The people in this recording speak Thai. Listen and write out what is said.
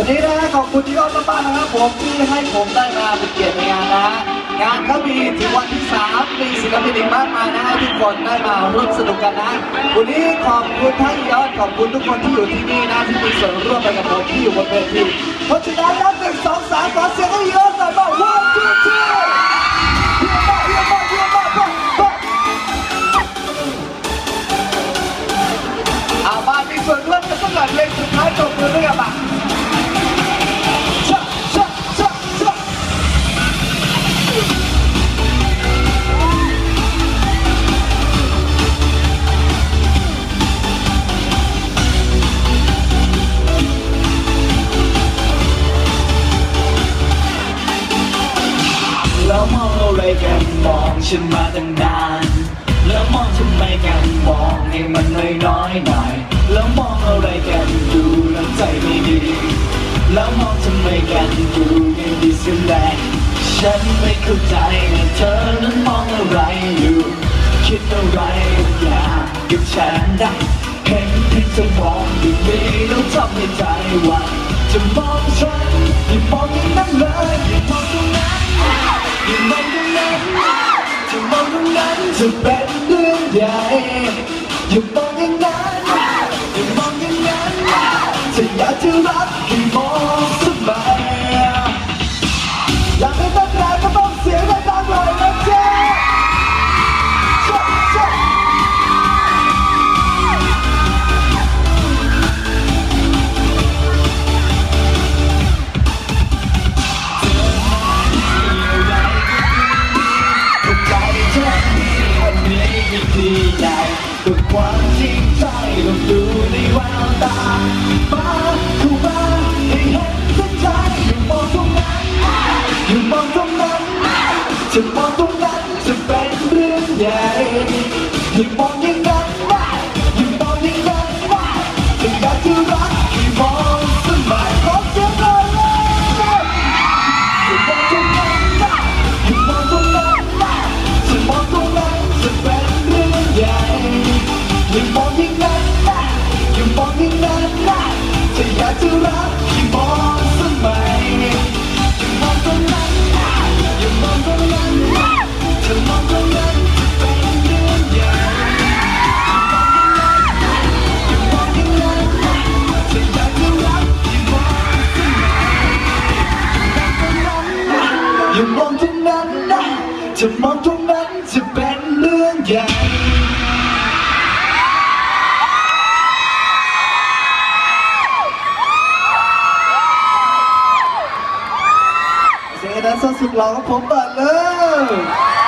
วันนี้นะขอบคุณที่ยอดมากๆนะครับผมที่ให้ผมได้มาเป็นเกียรติในงานนะงานก็มีถึงวันที่3มีศิลปินอีกมากมายนะทุกคนได้มาร่วมสนุกกันนะวันนี้ขอบคุณทั้งยอดขอบคุณทุกคนที่อยู่ที่นี่นะที่มีส่วนร่วมไปกับผมที่อยู่บนเวทีเพราะฉะนั้นนับหนึ่งสองสามขอเสียงให้เยอะ แล้วมองอะไรกันมองฉันมาตั้งนานแล้วมองทำไมกันมองให้มันน้อยๆหน่อยแล้วมองอะไรกันดูน้ำใจไม่ดีแล้วมองทำไมกันดูยังดีเสียแรงฉันไม่เข้าใจนะเธอนั้นมองอะไรอยู่ คิดอะไรอยากกับฉันได้ มองตรงนั้นจะมองตรงนั้นจะเป็นเรื่องใหญ่อย่ามองอย่างนั้นอย่ามองอย่างนั้นจะอยากจะรัก กับความจริงใจลองดูในแววตามาเข้า จะรักให้มองสมัยอย่ามองตรงนั้นนะจะมองตรงนั้นจะเป็นเรื่องใหญ่ สียงดังสุดหล่อของผมเปิดเลย